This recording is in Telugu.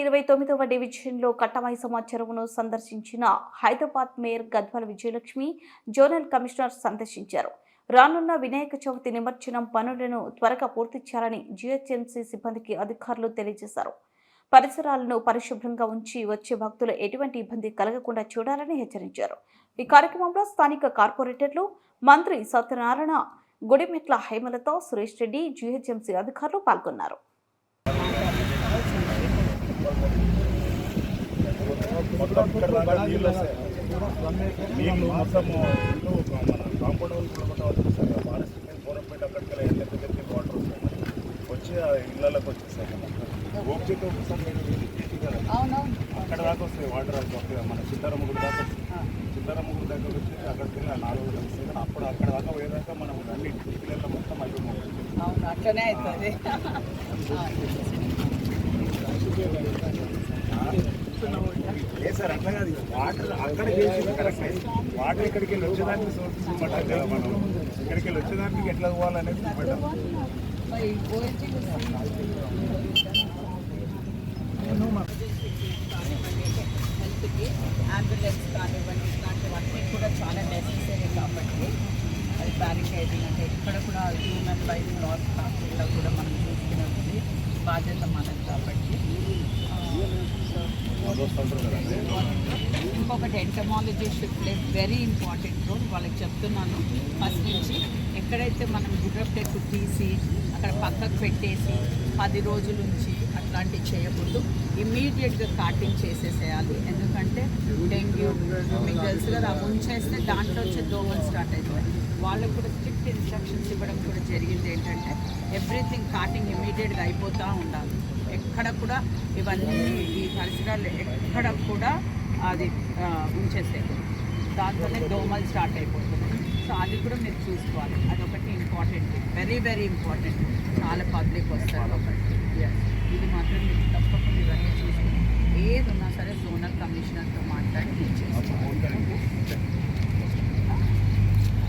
ఇరవై తొమ్మిదవ డివిజన్లో కట్టమై సంవత్సరమును సందర్శించిన Hyderabad mayor Gadwal Vijayalakshmi zonal commissioner సందర్శించారు. రానున్న వినాయక చవితి నిమజ్జనం పనులను త్వరగా పూర్తి చేయాలని జీహెచ్ఎంసీ సిబ్బందికి అధికారులు తెలియజేశారు. పరిసరాలను పరిశుభ్రంగా ఉంచి వచ్చే భక్తులు ఎటువంటి ఇబ్బంది కలగకుండా చూడాలని హెచ్చరించారు. ఈ కార్యక్రమంలో స్థానిక కార్పొరేటర్లు మంత్రి సత్యనారాయణ గుడిమెట్ల హైమలతో సురేష్ రెడ్డి జీహెచ్ఎంసీ అధికారులు పాల్గొన్నారు. మొత్తం ఇక్కడ దాకా నీళ్ళు వస్తాయి. నీళ్ళు మొత్తం ఇల్లు మన కాంపౌండ్ వాళ్ళు కూడా మొత్తం వచ్చేస్తాయి ఫారెస్ట్ గవర్నమెంట్ అక్కడికి ఎంత దగ్గరికి వాటర్ వస్తాయి వచ్చి ఆ ఇళ్ళకి వచ్చేస్తాయి ఓపు చెట్టు ఒకసారి అక్కడ దాకా వస్తాయి వాటర్ అది మన సిద్ధారమ్మ గుడి దాకా సిద్ధారమ్మ గుడి దగ్గర వచ్చి అక్కడికి వెళ్ళి ఆ నాలుగు రోజులు వస్తాయి. అప్పుడు అక్కడ దాకా పోయేదాకా మనం అన్ని పిల్లల మొత్తం అవును అట్లనే అవుతుంది సార్ అట్లా కాదు వాటర్ అక్కడికి చేసి కరెక్ట్. వాటర్ ఇక్కడికి వెళ్ళి వచ్చేదానికి సోర్స్ చూపట్టాలి కదా మనం. ఇక్కడికి వెళ్ళి వచ్చేదానికి ఎట్లా పోవాలనేది చూపట్టాలి హెల్త్కి అంబులెన్స్ కానివ్వండి ఇట్లాంటివన్నీ కూడా చాలా నెసెసరీ కాబట్టి అది బ్యారికేడింగ్ అంటే ఇక్కడ కూడా హ్యూమన్ లైఫ్ లాస్ కాకుండా కూడా మనం చూసుకున్నది బాధ్యత మనది కాబట్టి ఇంకొకటి entomology play very important role వాళ్ళకి చెప్తున్నాను. ఫస్ట్ నుంచి ఎక్కడైతే మనం గుర్రపెట్టు తీసి అక్కడ పక్కకు పెట్టేసి పది రోజుల నుంచి అట్లాంటివి చేయకూడదు. ఇమ్మీడియట్గా కార్టింగ్ చేసేసేయాలి. ఎందుకంటే డెంగ్యూ మీకు తెలుసు కదా ముంచేస్తే దాంట్లో వచ్చే దోమలు స్టార్ట్ అవుతాయి. వాళ్ళకు కూడా స్ట్రిక్ట్ ఇన్స్ట్రక్షన్స్ ఇవ్వడం కూడా జరిగింది ఏంటంటే ఎవ్రీథింగ్ కార్టింగ్ ఇమ్మీడియట్గా అయిపోతూ ఉండాలి. ఎక్కడ కూడా ఇవన్నీ ఈ పరిసరాలు ఎక్కడ కూడా అది ఉంచేస్తాయి దాంట్లోనే దోమలు స్టార్ట్ అయిపోతున్నాయి. సో అది కూడా మీరు చూసుకోవాలి. అదొకటి ఇంపార్టెంట్. Very very important. చాలా పబ్లిక్ వస్తారు ఒకటి ఇది మాత్రం మీరు తప్పకుండా ఇవన్నీ చూసుకుని ఏది ఉన్నా సరే జోనల్ కమిషనర్తో మాట్లాడి మీరు చేసుకోవాలి